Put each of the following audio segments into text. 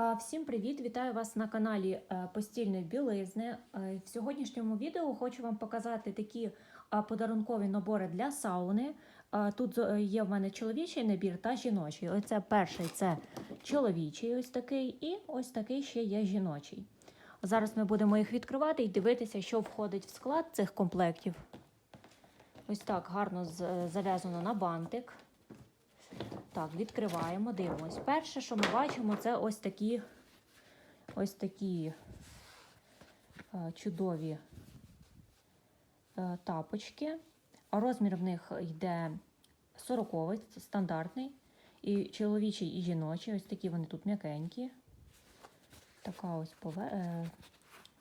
Всім привіт! Вітаю вас на каналі е, Постільної білизни. Е, В сьогоднішньому відео хочу вам показати такі подарункові набори для сауни. Тут е, є в мене чоловічий набір та жіночий. Оце перший це чоловічий, ось такий, і ось такий ще є жіночий. Зараз ми будемо їх відкривати і дивитися, що входить в склад цих комплектів. Ось так гарно зав'язано на бантик. Так, відкриваємо, дивимось. Перше, що ми бачимо, це ось такі ось такі е, чудові е, тапочки. Розмір в них йде 40 стандартний. І чоловічий, і жіночий. Ось такі вони тут м'якенькі. Така ось пове... е,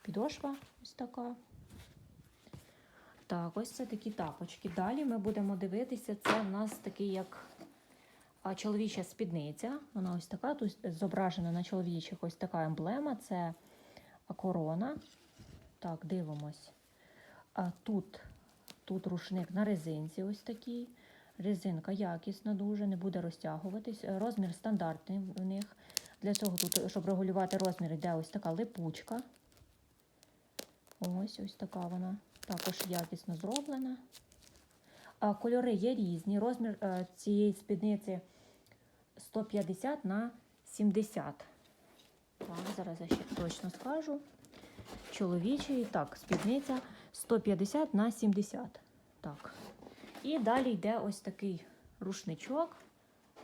підошва, ось така. Так, ось це такі тапочки. Далі ми будемо дивитися, це в нас такий як чоловіча спідниця. Вона ось така. Тут зображена на чоловічих ось така емблема. Це корона. Так, дивимось. А тут, тут рушник на резинці, ось такий. Резинка якісна, дуже, не буде розтягуватись. Розмір стандартний в них. Для цього, тут, щоб регулювати розмір, йде ось така липучка. Ось ось така вона. Також якісно зроблена. А, Кольори є різні. Розмір е, цієї спідниці 150 на 70. Так, зараз я ще точно скажу. Чоловічий, так, спідниця 150 на 70. Так. І далі йде ось такий рушничок.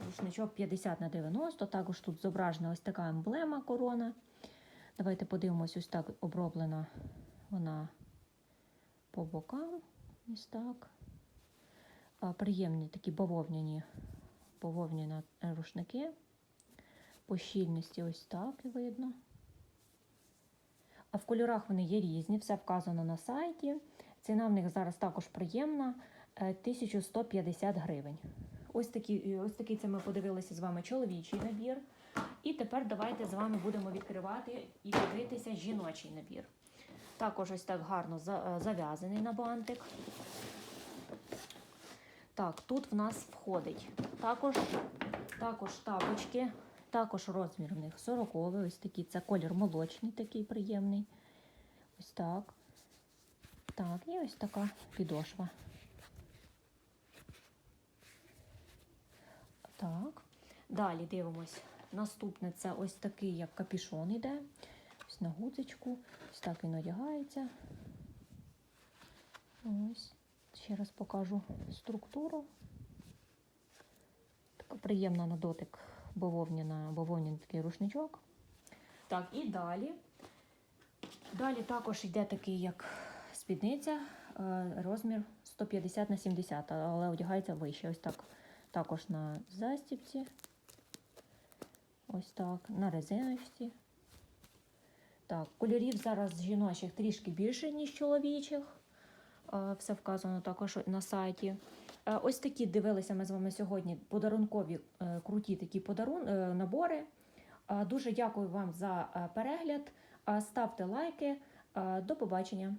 Рушничок 50 на 90. Також тут зображена ось така емблема корона. Давайте подивимось, ось так оброблена вона по бокам. Ось так. Приємні такі бавовняні, бавовняні рушники. По щільності ось так і видно. А в кольорах вони є різні, все вказано на сайті. Ціна в них зараз також приємна е, 1150 гривень. Ось такий, ось такий це ми подивилися з вами чоловічий набір. І тепер давайте з вами будемо відкривати і дивитися жіночий набір. Також ось так гарно е, зав'язаний на бантик. Так, тут в нас входить також, також тапочки, також розмір в них 40 ось такі. Це колір молочний, такий приємний. Ось так. Так, і ось така підошва. Так. Далі дивимось. Наступне це ось такий, як капішон іде. Ось на гудзичку. Ось так він одягається. Ось. Ще раз покажу структуру. Така приємна на дотик бавовняна, бавовняний такий рушничок. Так, і далі. Далі також йде такий, як спідниця, е, розмір 150 на 70, але одягається вище. Ось так. Також на застібці. Ось так, на резиночці. Так, кольорів зараз жіночих трішки більше, ніж чоловічих. Е, Все вказано також на сайті. Е, Ось такі дивилися ми з вами сьогодні подарункові е, круті такі подарун, набори. Дуже дякую вам за перегляд. Ставте лайки. До побачення.